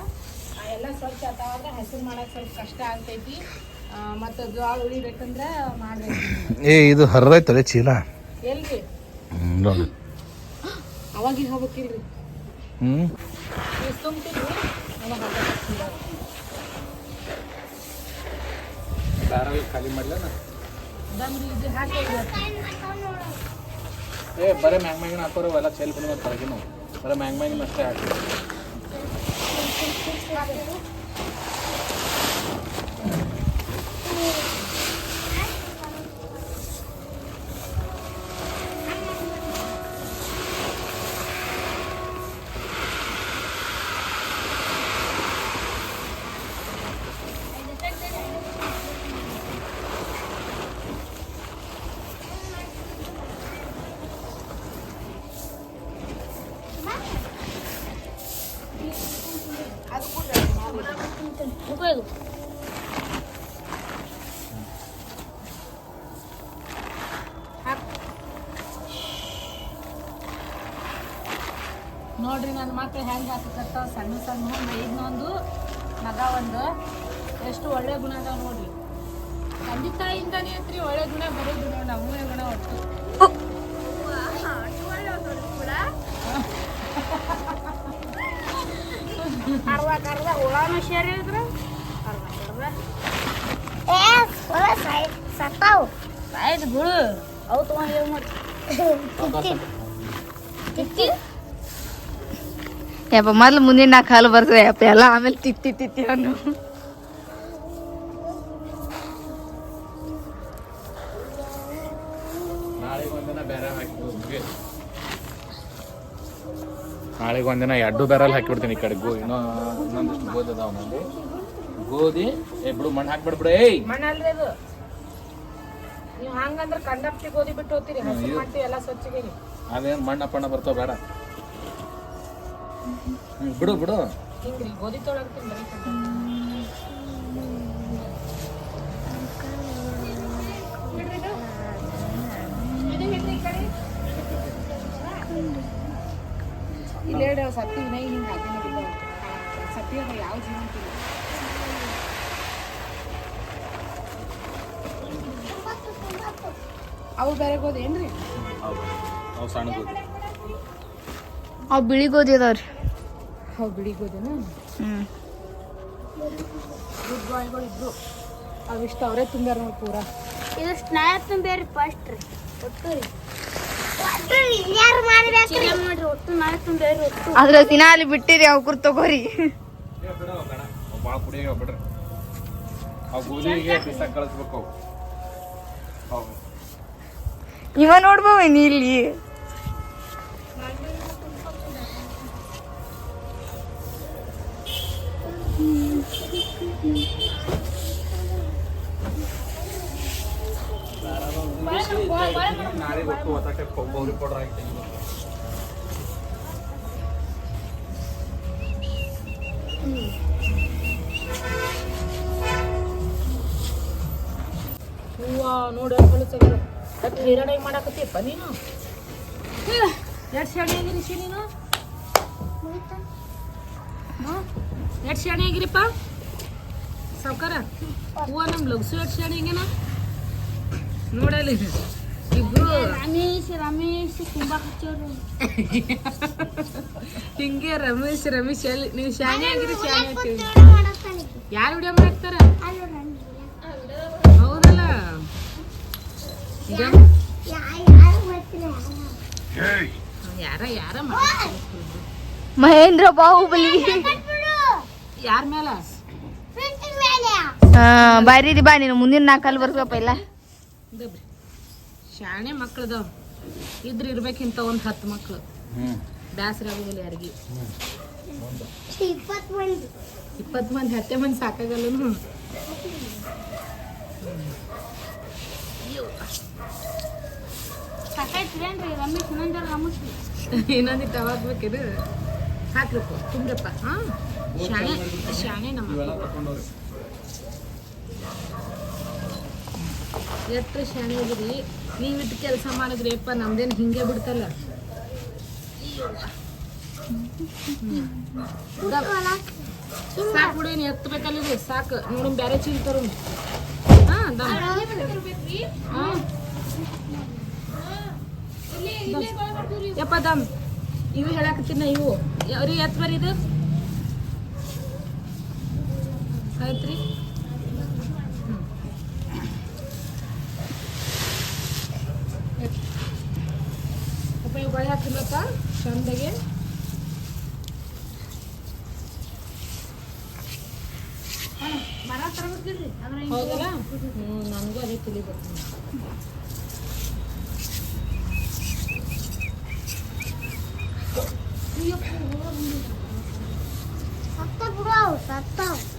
ಎಲ್ಲ ಸ್ವಚ್ಛ ಆತಾವಂದ್ರೆ ಹಸಿರು ಮಾಡಕ್ಕೆ ಸ್ವಲ್ಪ ಕಷ್ಟ ಆಗ್ತೈತಿ. ಮತ್ತು ಜೋಳ ಉಳಿಬೇಕಂದ್ರೆ ಮಾಡ್ಬೇಕು. ಏ ಇದು ಹರಿದೈತಲೆ ಚೀಲ? ಎಲ್ರಿ? ನೋಡಿ. ಅವಾಗಿನ ಹೋಗ್ಬೇಕಿಲ್ರಿ? ಹ್ಞೂ ನೀವು ತುಂಬ್ತಿದ್ರಿ ಅವಾಗ. ಖಾಲಿ ಮಾಡಲ ದಮ್ರಿ ಇದು ಹಾಕಿ ಏ ಬರೀ ಮ್ಯಾಂಗ್ ಮ್ಯಾಂಗಿನ ಹಾಕೋರು ಎಲ್ಲ ಚೆಲ್ಲಿ ಬಂದು ಹೊರಗಿನ ಬರೀ ಮ್ಯಾಂಗ್ ಮ್ಯಾಂಗಿನ ಅಷ್ಟೇ ಹಾಕಿ 好的。ಮಕ್ಳು ಹೆಂಗೆ ಹಾಕಕತ್ತಾವ ಸಣ್ಣ ಸಣ್ಣ ಇನ್ನೊಂದು ಮಗ ಒಂದು. ಎಷ್ಟು ಒಳ್ಳೆ ಗುಣ ಅದಾವ ನೋಡ್ರಿ. ತಂದೆ ತಾಯಿಂದನೇ ಐತ್ರಿ ಒಳ್ಳೆ ಗುಣ ಬರೋದು ನೋಡಿ ನಮ್ಮನೆ ಗುಣ ಒಟ್ಟು. ಅರ್ಧ ಅರ್ಧ ಹುಳಾನು ಸೇರಿದ್ರ ಅರ್ಧ ಅರ್ಧ ಸತ್ತಾವು. ಸಾಯ್ದು ಗುಳು ಅವು ತಗೊಂಡು ಮಾಡಿ ತಿತ್ತಿ ಯಪ್ಪ ಮೊದ್ಲು ಮುಂದಿನ ನಾಲ್ಕು ಹಾಲು ಬರ್ತದೆ ಯಪ್ಪ ಎಲ್ಲ ಆಮೇಲೆ ತಿತ್ತಿ ತಿತ್ತಿ ಅವನು. ನಾಳೆಗೆ ಒಂದಿನ ಎರಡು ಬೆರಲ್ ಹಾಕಿಬಿಡ್ತೀನಿ ಈ ಕಡೆ ಗೋ ಇನ್ನೂ ಇನ್ನೊಂದಿಷ್ಟು ಗೋಧಿ ಅದಾವ ನಲ್ಲಿ ಗೋಧಿ ಏ ಬಿಡು ಮಣ್ಣು ಹಾಕ್ಬಿಡ್ಬಿಡು ಏಯ್! ನೀವು ಹಂಗಂದ್ರೆ ಕಂಡಪ್ಟಿ ಗೋಧಿ ಬಿಟ್ಟು ಹೋಗ್ತೀರಿ. ಹಸಿ ಮಾಡ್ತೀವಿ ಎಲ್ಲ ಸ್ವಚ್ಛಗೆ ಅದೇನು ಮಣ್ಣ ಪಣ್ಣ ಬರ್ತಾವ ಬೇಡ. ಬಿಡು ಬಿಡು. ಗೋದಿ ಗೋಧಿ ತೊಳಗ್ತೀನಿ ಬರೀ ಕಂಡಪ್ಟಿ. ಇಲ್ಲಿ ಎರಡು ಸತ್ತಿ ವಿನಯ್ ಹಿಂಗೆ ಹಾಕಿ ನೋಡಿಲ್ಲ ಸತ್ತಿ ಅದ ಯಾವ ಜೀವಂತಿಲ್ಲ ಅವು ಬೇರೆ ಗೋಧಿ ಏನ್ರಿ? ಅವು ಸಣ್ಣ ಗೋಧಿ. ಅವು ಬಿಳಿ ಗೋಧಿ ಅದಾವ್ರಿ. ಬಿಳಿ ಗುಡ್ ಬಾಯ್ಗಳು ಇದ್ರು ಅವಿಷ್ಟು ಅವರೇ ತುಂಬ್ಯಾರ ನೋಡಿ ಪೂರಾ ಇದು ಸ್ನಾಯ ತುಂಬ್ಯಾರಿ ಫಸ್ಟ್ ರೀ ಒಟ್ಟು ರೀ ಅದ್ರ ದಿನ ಅಲ್ಲಿ ಬಿಟ್ಟಿರಿ ಅವ್ಕರ್ ತಗೋರಿ. ಭಾಳ ಪುಡಿ ಆಗ್ಯಾವ ಬಿಡ್ರಿ. ಅವು ಗೋಧಿಗೆ ಬಿಸಾಕ ಕಳಿಸ್ಬೇಕು ಅವು ಅವು ಇವ ನೋಡ್ಬೋ ನೀ ಇಲ್ಲಿ? ನಾಳೆ ಗೊತ್ತು ಒತ್ತಾಟೆ ಗೌರಿ ಪೌಡರ್ ಹಾಕಿ ಹೂವ ನೋಡಿ ಕಳಿಸ್ತಾಗ ಅಟ್ ಹೈರಾಣಾಗಿ ಮಾಡಾಕತ್ತೀಯಪ್ಪ ನೀನು? ಎಷ್ಟು ಶಾಣೆ ಆಗಿರಿ ಶಿ ನೀನು? ಎಷ್ಟು ಶಾಣೆ ಆಗಿರಿಪ್ಪ? ಸಾವ್ಕಾರ? ಹೂವ ನಮ್ಮ ಲಗ್ಸು ಶಾಣೆ ಆಗ್ಯಾನ ನೋಡಲಿ ಇಬ್ರು. ರಮೇಶ್ ರಮೇಶ್ ತುಂಬಾ ಹಚ್ಚೋರು. ಹಿಂಗೆ ರಮೇಶ್ ರಮೇಶ್. ಅಲ್ಲಿ ನೀವು ಶಾಣೆ ಆಗಿರಿ ಶಾಣೆ ಆಗ್ತೀವಿ ಯಾರು ವಿಡಿಯೋ ಮಾಡ್ತಾರ? ಹೌದಲ್ಲ. ಈಗ ಯಾರು ಯಾರ ಮಹೇಂದ್ರ ಬಾಹುಬಲಿ. ಯಾರ ಮೇಲ ಹಾ ಬಾರಿ ಬಾ ನೀನು ಮುಂದಿನ ನಾಲ್ಕಲ್ಲಿ ಬರ್ಬೇಕಪ್ಪ ಇಲ್ಲ. ಶಾಣೆ ಮಕ್ಳದವ್. ಇದ್ರ ಇರ್ಬೇಕಿಂತ ಒಂದು ಹತ್ತು ಮಕ್ಳು. ಹ್ಞೂ ಬ್ಯಾಸರ ಆಗೋದಿಲ್ಲ ಯಾರಿಗೆ. ಇಪ್ಪತ್ ಮಂದಿ ಇಪ್ಪತ್ತು ಮಂದಿ ಹತ್ತೆ ಮಂದಿ ಸಾಕಾಗಲ್ಲನು? ಇನ್ನೊಂದಿತ್ತು ಅವಾಗ ಅವಾಗ್ಬೇಕಿದು ಹಾಕ್ಬೇಕು. ತುಂಬ್ರಪ್ಪ. ಹಾ ಶಾಣೆ ಶಾಣೆ ನಮ್ಮ ಎತ್ತ ಶಾಣೆ ಆಗಿರಿ ನೀವಿಟ್ಟು ಕೆಲಸ ಮಾಡಿದ್ರಿ ಅಪ್ಪ ನಮ್ದೇನು ಹಿಂಗೆ ಬಿಡ್ತಲ್ಲ. ಸಾಕು ಬಿಡೇನು ನೀ ಎತ್ತಬೇಕಲ್ಲಿದೆ. ಸಾಕು. ನೋಡಿ ಬೇರೆ ಚೀಲ ತರು ಹಾ ಯಪ್ಪ ದಮ್ ಇವು ಹೇಳಕತ್ತೀನಿ ಇವು. ಅವ್ರಿ ಎತ್ ಬರ್ರಿ ಇದು ಆಯ್ತ್ರಿ ಅಪ್ಪ ಇವು ಬಳೆ ಹಾಕಿಲ್ಲಪ್ಪ ಚಂದಾಗೆ ಹೌದಲ್ಲ ಹ್ಞೂ ನನಗೂ ಅದೇ ತಿಳಿ ಬರ್ತೀನಿ ಸತ್ತ ಬಿಡು ಅವು ಸತ್ತ ತಿಂದ್ರು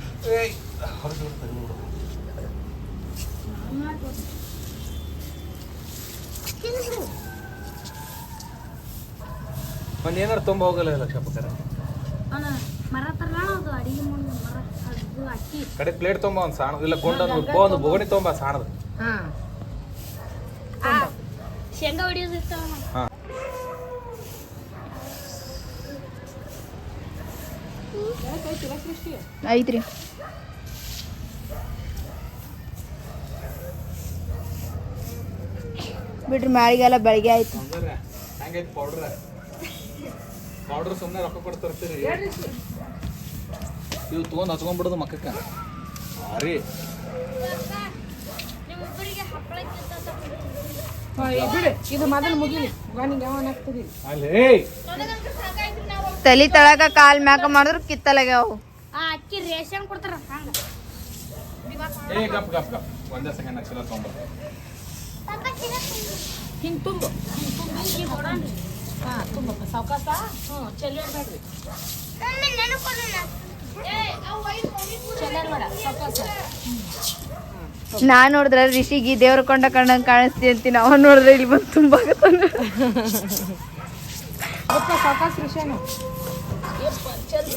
ಒಂದು ಏನಾರು ತುಂಬ ಹೋಗಲ್ಲ ಇಲ್ಲ ಮರ ತರಣ ಅದು ಅಡಿಗೆ ಮರ ಅದು ಅಕ್ಕಿ. ಕಡೆ ಪ್ಲೇಟ್ ತುಂಬ ಒಂದು ಸಾಣದು ಇಲ್ಲ ಗೊಂಡೊಂದು ಒಂದು ಬೋಗಣಿ ತೊಂಬ ಸಾಣದು. ಹಾಂ. ಶೇಂಗಾ ಹೊಡಿಯೋದು ಹಾ. ಐತ್ರಿ ಬಿಡ್ರಿ ಮ್ಯಾಳಿಗೆಲ್ಲ ಬೆಳಗ್ಗೆ ಆಯ್ತು. ಹೆಂಗೈತಿ ಪೌಡ್ರ ಪೌಡ್ರ್ ಸುಮ್ಮನೆ ರೊಕ್ಕ ಕೊಟ್ಟು ತರ್ತೀರಿ. ಇವು ತೊಗೊಂಡು ಹಚ್ಕೊಂಡ್ಬಿಡೋದು ಮಕ್ಕಕ್ಕ. ಭಾರಿ ಇದು ಮೊದಲು ಮುಗಿಲಿ. ಅಲ್ಲಿ ತಲಿ ತಳಕ ಕಾಲ್ ಮ್ಯಾಕ ಮಾಡಿದ್ರು ಕಿತ್ತಲಾಗ್ಯಾವು. ಆ ಅಕ್ಕಿ ರೇಷನ್ ಕೊಡ್ತಾರ ಹಂಗ. ಏ ಗಪ್ ಗಪ್ ಗಪ್. ಒಂದೇ ಸೆಕೆಂಡ್ ಹಚ್ಚಿಲ್ಲ ತೊಗೊಂಬರ್ತೀನಿ ಹಿಂಗೆ ತುಂಬು. ಹಿಂಗೆ ತುಂಬು. ಹಾಂ ತುಂಬಪ್ಪ ಸಾವಕಾಸ ಹ್ಞೂ ಚೆಲ್ಲಿಡ್ಬೇಡ್ರಿ ಚೆಲ್ಲಿಡ್ಬೇಡ ಸಾವಕಾಸ ನಾನ್ ನೋಡಿದ್ರೆ ರಿಷಿಗೆ ದೇವ್ರ ಕೊಂಡ ಕಣ್ಣ ಕಾಣಿಸ್ತಿ ಅಂತೀನಿ ಅವ ನೋಡಿದ್ರೆ ಇಲ್ಲಿ ಬಂದು ಋಷಿಯನು ಯಪ್ಪ ಚೆಲ್ತ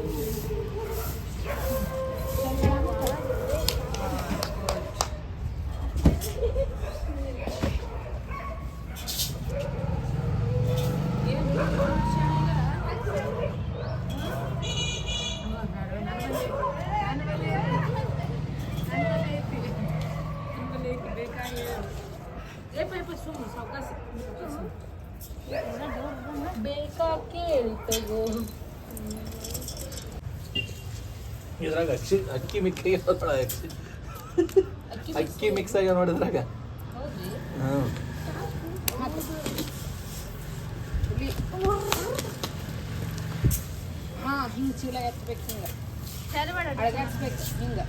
ಅಕ್ಕಿ ಅಕ್ಕಿ ಮಿಕ್ಸ್ ಆಗ್ಯಾವ ಅಕ್ಕಿ ಅಕ್ಕಿ ಮಿಕ್ಸ್ ಆಗ್ಯಾವ ನೋಡಿದ್ರಾಗ? ಹಾಂ ಹಾ ಹಿಂಗೆ ಚೀಲ ಎತ್ತಬೇಕು ಹಿಂಗೆ. ಅಳಗಾಡ್ಸ್ಬೇಕು ಹಿಂಗೆ.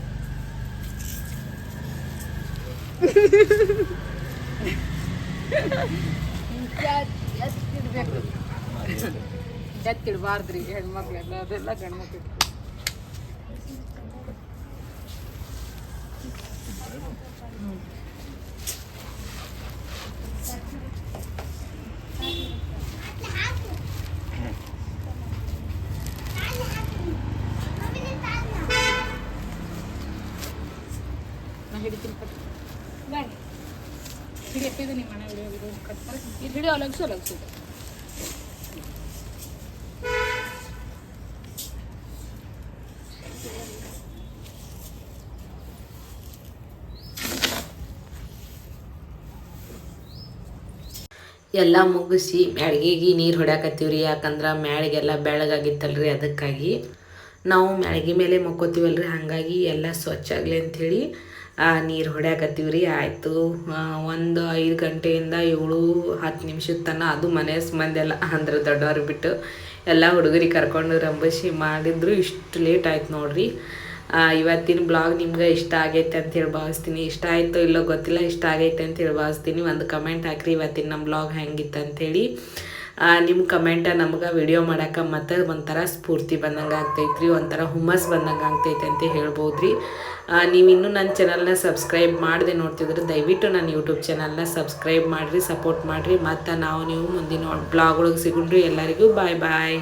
ಎತ್ತಿಡ್ಬೇಕು ಎತ್ತಿಡ್ಬಾರ್ದ್ರಿ ಹೆಣ್ಮಕ್ಳೆಲ್ಲ ಅದೆಲ್ಲ ಗಂಡ್ಮಕ್ಳು ನಾ ಹಿಡಿತೀನಿ ಕಟ್ ಬಾಯ್ ಹಿಡಿಯಪ್ಪ ಇದು ನಿಮ್ಮ ಮನೆ ಹಿಡಿಯೋ ಇದು ಕಟ್ತಾರೆ ಲಗ್ಸು ಲಗ್ಸು ಎಲ್ಲ ಮುಗಿಸಿ ಮ್ಯಾಳಿಗೆಗೆ ನೀರು ಹೊಡ್ಯಾಕತ್ತೀವ್ರಿ, ಯಾಕಂದ್ರೆ ಮ್ಯಾಳಿಗೆಲ್ಲ ಬೆಳಗಾಗಿತ್ತಲ್ರಿ ಅದಕ್ಕಾಗಿ. ನಾವು ಮ್ಯಾಳ್ಗೆ ಮೇಲೆ ಮಕ್ಕೋತೀವಲ್ರಿ, ಹಾಗಾಗಿ ಎಲ್ಲ ಸ್ವಚ್ಛ ಆಗಲಿ ಅಂಥೇಳಿ ನೀರು ಹೊಡ್ಯಾಕತ್ತೀವ್ರಿ. ಆಯಿತು ಒಂದು ಐದು ಗಂಟೆಯಿಂದ ಏಳು ಹತ್ತು ನಿಮಿಷದ ತನಕ ಅದು ಮನೆ ಮಂದೆಲ್ಲ ಅಂದ್ರೆ ದೊಡ್ಡವ್ರು ಬಿಟ್ಟು ಎಲ್ಲ ಹುಡುಗರಿಗೆ ಕರ್ಕೊಂಡು ರಂಬಸಿ ಮಾಡಿದ್ರು. ಇಷ್ಟು ಲೇಟ್ ಆಯ್ತು ನೋಡ್ರಿ. ಆ, ಇವತ್ತಿನ ಬ್ಲಾಗ್ ನಿಮ್ಗೆ ಇಷ್ಟ ಆಗೈತೆ ಅಂತ ಹೇಳಿ ಭಾವಿಸ್ತೀನಿ. ಇಷ್ಟ ಆಯಿತು ಇಲ್ಲೋ ಗೊತ್ತಿಲ್ಲ ಇಷ್ಟ ಆಗೈತೆ ಅಂತ ಹೇಳಿ ಭಾವಿಸ್ತೀನಿ. ಒಂದು ಕಮೆಂಟ್ ಹಾಕ್ರಿ ಇವತ್ತಿನ ನಮ್ಮ ಬ್ಲಾಗ್ ಹೆಂಗಿತ್ತು ಅಂಥೇಳಿ ನಿಮ್ಮ ಕಮೆಂಟ ನಮ್ಗೆ ವಿಡಿಯೋ ಮಾಡೋಕೆ ಮತ್ತೆ ಒಂಥರ ಸ್ಫೂರ್ತಿ ಬಂದಂಗೆ ಆಗ್ತೈತ್ರಿ, ಒಂಥರ ಹುಮ್ಮಸ್ ಬಂದಂಗೆ ಆಗ್ತೈತೆ ಅಂತ ಹೇಳ್ಬೋದು ರೀ ನೀವು ಇನ್ನೂ ನನ್ನ ಚಾನಲ್ನ ಸಬ್ಸ್ಕ್ರೈಬ್ ಮಾಡಿದೆ ನೋಡ್ತಿದ್ರೆ ದಯವಿಟ್ಟು ನನ್ನ ಯೂಟ್ಯೂಬ್ ಚಾನಲ್ನ ಸಬ್ಸ್ಕ್ರೈಬ್ ಮಾಡಿರಿ ಸಪೋರ್ಟ್ ಮಾಡಿರಿ. ಮತ್ತು ನಾವು ನೀವು ಮುಂದಿನ ಬ್ಲಾಗ್ ಒಳಗೆ ಸಿಗೊಂಡ್ರಿ ಎಲ್ಲರಿಗೂ ಬಾಯ್ ಬಾಯ್